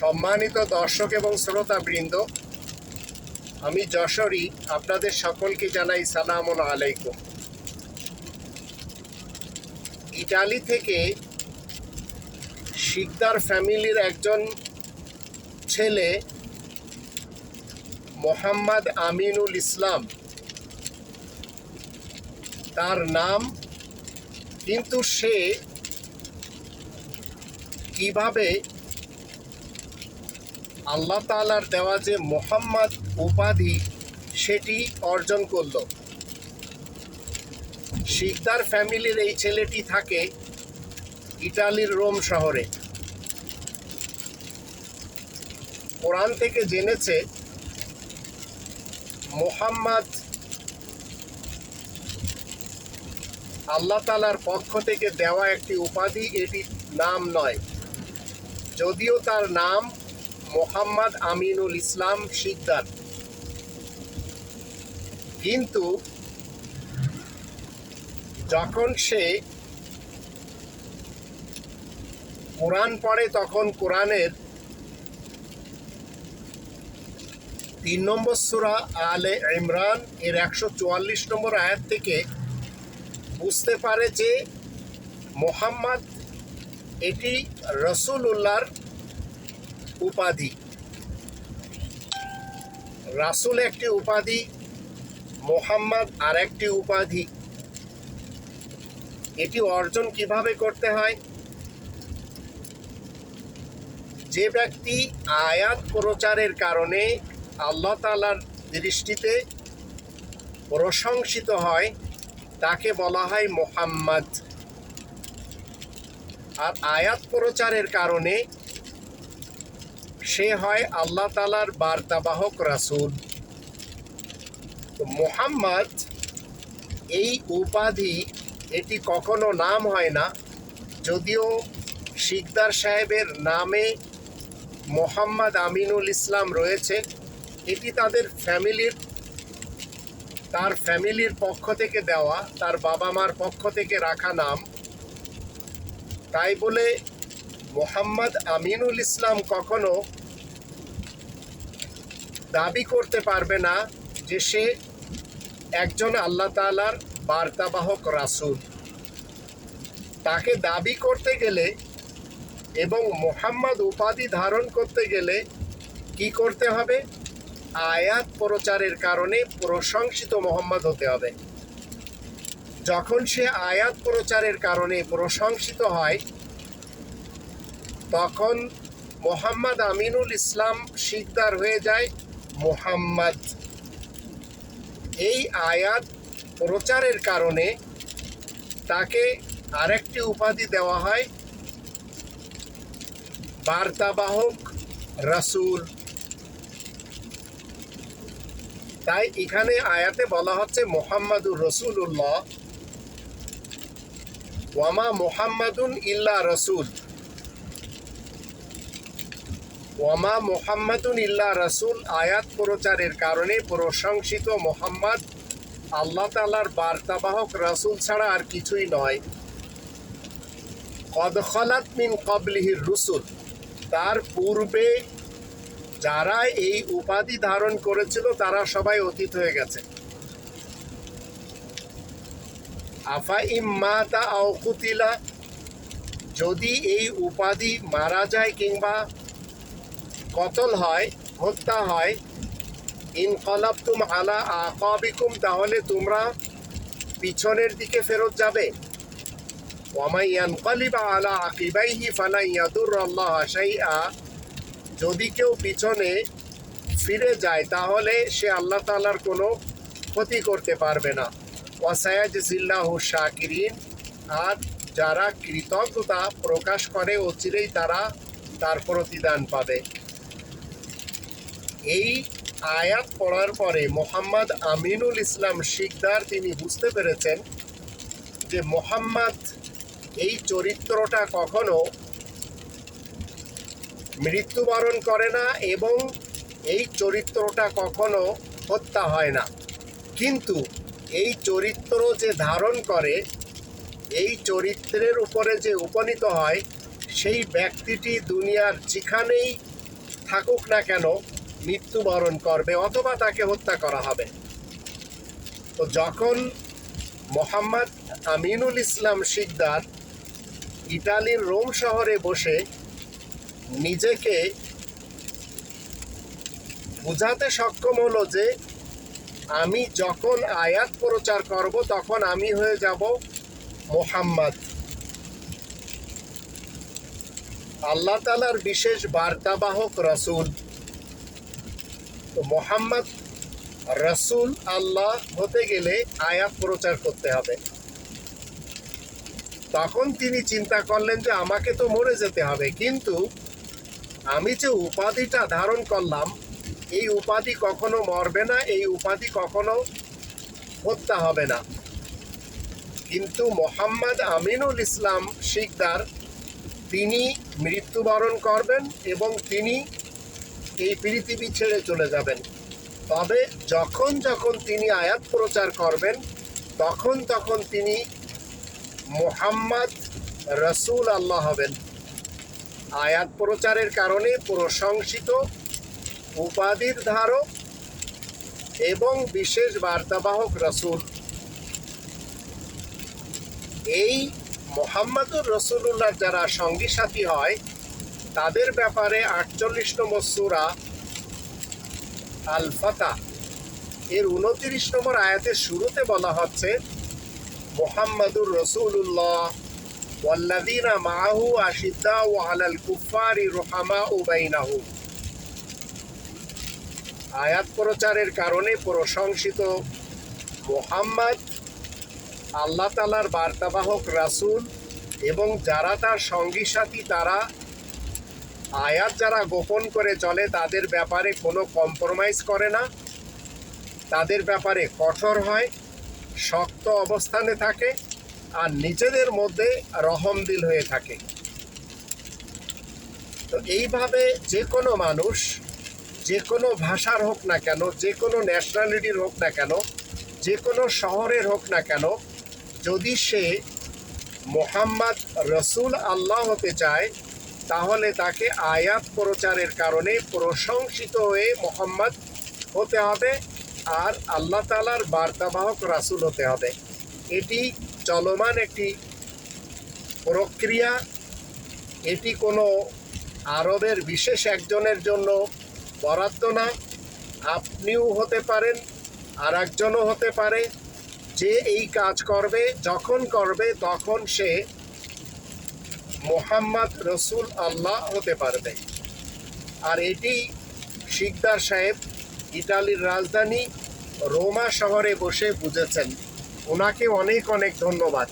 সম্মানিত দর্শক এবং শ্রোতাবৃন্দ, আমি যশোরী, আপনাদের সকলকে জানাই সালাম আলাইকুম। ইটালি থেকে শিকদার ফ্যামিলির একজন ছেলে মোহাম্মদ আমিনুল ইসলাম, তার নাম, কিন্তু সে কীভাবে আল্লাহ তালার দেওয়া যে মোহাম্মদ উপাধি, সেটি অর্জন করল। শিকদার ফ্যামিলির এই ছেলেটি থাকে ইটালির রোম শহরে। কোরআন থেকে জেনেছে, মোহাম্মদ আল্লাহ তালার পক্ষ থেকে দেওয়া একটি উপাধি এটি নাম নয়। যদিও তার নাম মোহাম্মদ আমিনুল ইসলাম শিকদার। কিন্তু যখন সে কোরআন পড়ে, তখন কোরআনের তিন নম্বর সুরা আলে ইমরান, এর একশো চুয়াল্লিশ নম্বর আয়াত থেকে বুঝতে পারে যে মোহাম্মদ এটি রসুল উপাধি। রাসুল একটি উপাধি, মোহাম্মদ আর একটি উপাধি। এটি অর্জন কীভাবে করতে হয়? যে ব্যক্তি আয়াত প্রচারের কারণে আল্লাহ তালার দৃষ্টিতে প্রশংসিত হয়, তাকে বলা হয় মোহাম্মদ। আর আয়াত প্রচারের কারণে সে হয় আল্লাহ তালার বার্তাবাহক রাসুল। মোহাম্মদ, এই উপাধি, এটি কখনো নাম হয় না। যদিও শিকদার সাহেবের নামে মোহাম্মদ আমিনুল ইসলাম রয়েছে, এটি তাদের ফ্যামিলির, তার ফ্যামিলির পক্ষ থেকে দেওয়া, তার বাবা মার পক্ষ থেকে রাখা নাম। তাই বলে মোহাম্মদ আমিনুল ইসলাম কখনো দাবি করতে পারবে না যে সে একজন আল্লাহ তালার বার্তাবাহক রাসুল। তাকে দাবি করতে গেলে এবং মোহাম্মদ উপাধি ধারণ করতে গেলে কি করতে হবে? আয়াত প্রচারের কারণে প্রশংসিত মোহাম্মদ হতে হবে। যখন সে আয়াত প্রচারের কারণে প্রশংসিত হয়, তখন মোহাম্মদ আমিনুল ইসলাম শিকদার হয়ে যায়। মোহাম্মদ। এই আয়াত প্রচারের কারণে তাকে আরেকটি উপাধি দেওয়া হয় বার্তাবাহক রাসূল। তাই এখানে আয়াতে বলা হচ্ছে মোহাম্মদুর রসুল্লাহ ওয়ামা মোহাম্মদুন ইল্লা রসুল। ওয়ামা মোহাম্মদুন ইল্লা রসুল আয়াত প্রচারের কারণে প্রশংসিত মোহাম্মদ, আল্লাহ তালার বার্তাবাহক রসুল ছাড়া আর কিছুই নয়। কদ খলাত মিন কবলিহির রসুল, তার পূর্বে যারা এই উপাধি ধারণ করেছিল, তারা সবাই অতীত হয়ে গেছে। আফা ইম্মাতা আও কুতিলা, যদি এই উপাধি মারা যায় কিংবা কতল হয়, হত্যা হয়, ইনকলাবতুম আলা আকাবিকুম, তাহলে তোমরা পিছনের দিকে ফেরত যাবে। ওয়ামাই ইয়ানকালিবা আলা আকিবাইহি ফালা ইয়াদুর আল্লাহ শাইআ, যদি কেউ পিছনে ফিরে যায়, তাহলে সে আল্লাহ তালার কোনো ক্ষতি করতে পারবে না। ওয়াসায়াজ জিল্লাহ শাকিরিন, আর যারা কৃতজ্ঞতা প্রকাশ করে, অচিরেই তারা তার প্রতিদান পাবে। এই আয়াত পড়ার পরে মোহাম্মদ আমিনুল ইসলাম শিকদার তিনি বুঝতে পেরেছেন যে মোহাম্মদ এই চরিত্রটা কখনো মৃত্যুবরণ করে না এবং এই চরিত্রটা কখনো হত্যা হয় না। কিন্তু এই চরিত্র যে ধারণ করে, এই চরিত্রের উপরে যে উপনীত হয়, সেই ব্যক্তিটি দুনিয়ার যেখানেই থাকুক না কেন মৃত্যুবরণ করবে অথবা তাকে হত্যা করা হবে। তো যখন মোহাম্মদ আমিনুল ইসলাম শিকদার ইটালির রোম শহরে বসে নিজেকে বোঝাতে সক্ষম হলো যে, আমি যখন আয়াত প্রচার করব, তখন আমি হয়ে যাব মোহাম্মদ। আল্লাহ তালার বিশেষ বার্তাবাহক রসুল। তো মোহাম্মদ রসুল আল্লাহ হতে গেলে আয়াত প্রচার করতে হবে। তখন তিনি চিন্তা করলেন যে আমাকে তো মরে যেতে হবে, কিন্তু আমি যে উপাধিটা ধারণ করলাম, এই উপাধি কখনো মরবে না, এই উপাধি কখনো হত্যা হবে না। কিন্তু মোহাম্মদ আমিনুল ইসলাম শিকদার, তিনি মৃত্যুবরণ করবেন এবং তিনি এই পৃথিবী ছেড়ে চলে যাবেন। তবে যখন যখন তিনি আয়াত প্রচার করবেন, তখন তখন তিনি মোহাম্মদ রসুল আল্লাহ হবেন। আয়াত প্রচারের কারণে প্রশংসিত, উপাধির ধারক এবং বিশেষ বার্তাবাহক রসুল। এই মোহাম্মদুর রসুল্লাহ যারা সঙ্গী সাথী হয় তাদের ব্যাপারে আটচল্লিশ নম্বর সুরা আল ফাতা এর উনত্রিশ নম্বর আয়াতের শুরুতে বলা হচ্ছে, মোহাম্মদুর রসুল্লাহ মাহু আশিদ্দা ও আলাল কুফারি রোহামা উবাইনাহু আয়াত প্রচারের কারণে প্রশংসিত মোহাম্মদ, আল্লাহ তালার বার্তাবাহক রাসূল এবং যারা তার সঙ্গী সাথী তারা আয়াত যারা গোপন করে চলে, তাদের ব্যাপারে কোনো কম্প্রোমাইজ করে না। তাদের ব্যাপারে কঠোর হয়, শক্ত অবস্থানে থাকে আর নিজেদের মধ্যে রহমদিল হয়ে থাকে। তো এইভাবে যে কোনো মানুষ, যে কোনো ভাষার হোক না কেন, যে কোনো ন্যাশনালিটির হোক না কেন, যে কোনো শহরের হোক না কেন, যদি সে মোহাম্মদ রসুল আল্লাহ হতে চায় তাহলে তাকে আয়াত প্রচারের কারণে প্রশংসিত হয়ে মোহাম্মদ হতে হবে আর আল্লাহ তালার বার্তাবাহক রাসুল হতে হবে। এটি চলমান একটি প্রক্রিয়া। এটি কোনো আরবের বিশেষ একজনের জন্য বরাদ্দ না। আপনিও হতে পারেন আর একজনও হতে পারে। যে এই কাজ করবে, যখন করবে, তখন সে মোহাম্মদ রসুল আল্লাহ হতে পারবে। আর এটি শিকদার সাহেব ইটালির রাজধানী রোমা শহরে বসে বুঝেছেন। ওনাকে অনেক অনেক ধন্যবাদ।